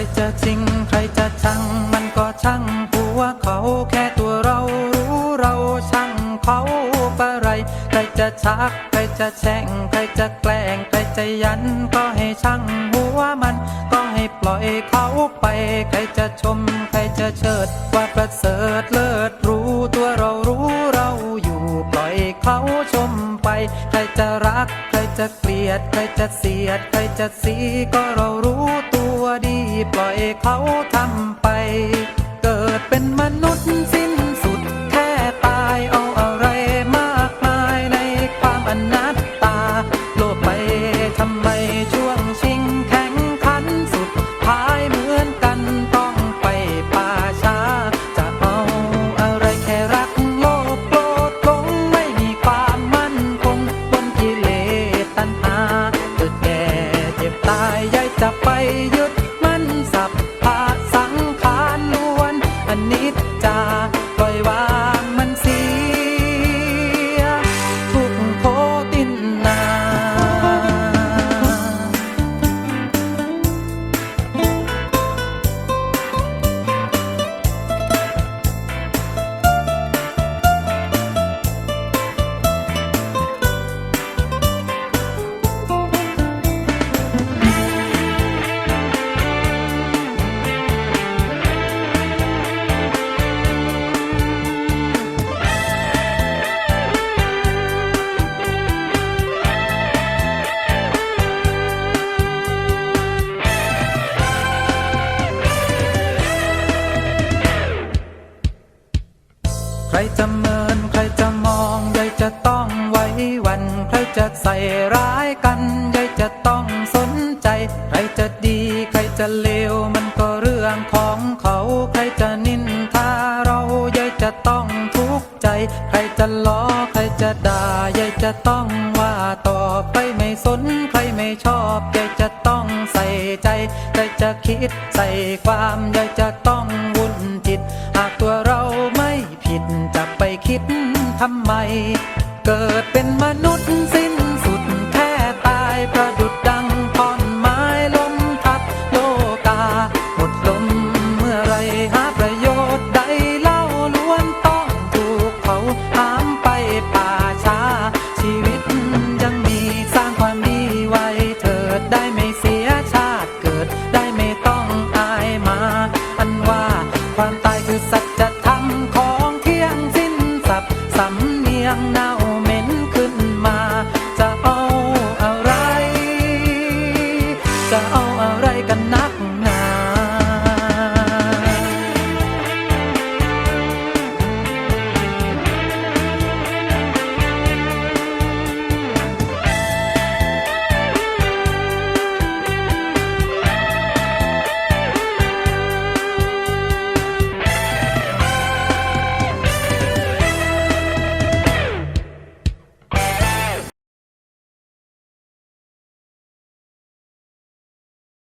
ใครจะจริงใครจะชัง มันก็ช่างผัวเขาแค่ตัวเรารู้เราช่างเขาปะไร ใครจะชัก ใครจะแช่ง ใครจะแกล้ง ใครจะยัน ก็ให้ช่างหัวมัน ก็ให้ปล่อยเขาไป ใครจะชม ใครจะเชิด ว่าประเสริฐเลิศรู้ตัวเรารู้เราอยู่ปล่อยเขาชมไป ใครจะรัก ใครจะเกลียด ใครจะเสียด ใครจะสีก็เรารู้ ปล่อยเขาทำไป เกิดเป็นมนุษย์สิ้นสุดแค่ตายเอาอะไรมากมายในความอนัตตา โลภไปทำไมช่วงชิงแข่งขันสุดท้ายเหมือนกันต้องไปป่าช้า จะเอาอะไรแค่รักโลภโกรธหลงไม่มีความมั่นคงบนกิเลสตัณหาเกิดแก่เจ็บตายยายจะไปย จาปล่อยวาง จะเมินใครจะมองยายจะต้องไว้วัน ใครจะใส่ร้ายกันยายจะต้องสนใจ ใครจะดีใครจะเลวมันก็เรื่องของเขา ใครจะนินทาเรายายจะต้องทุกข์ใจ ใครจะล้อใครจะด่ายายจะต้องว่าต่อไปไม่สนใครไม่ชอบยายจะต้องใส่ใจใครจะคิดใส่ความยายจะต้อง ทำไม เกิดเป็นมนุษย์ moment.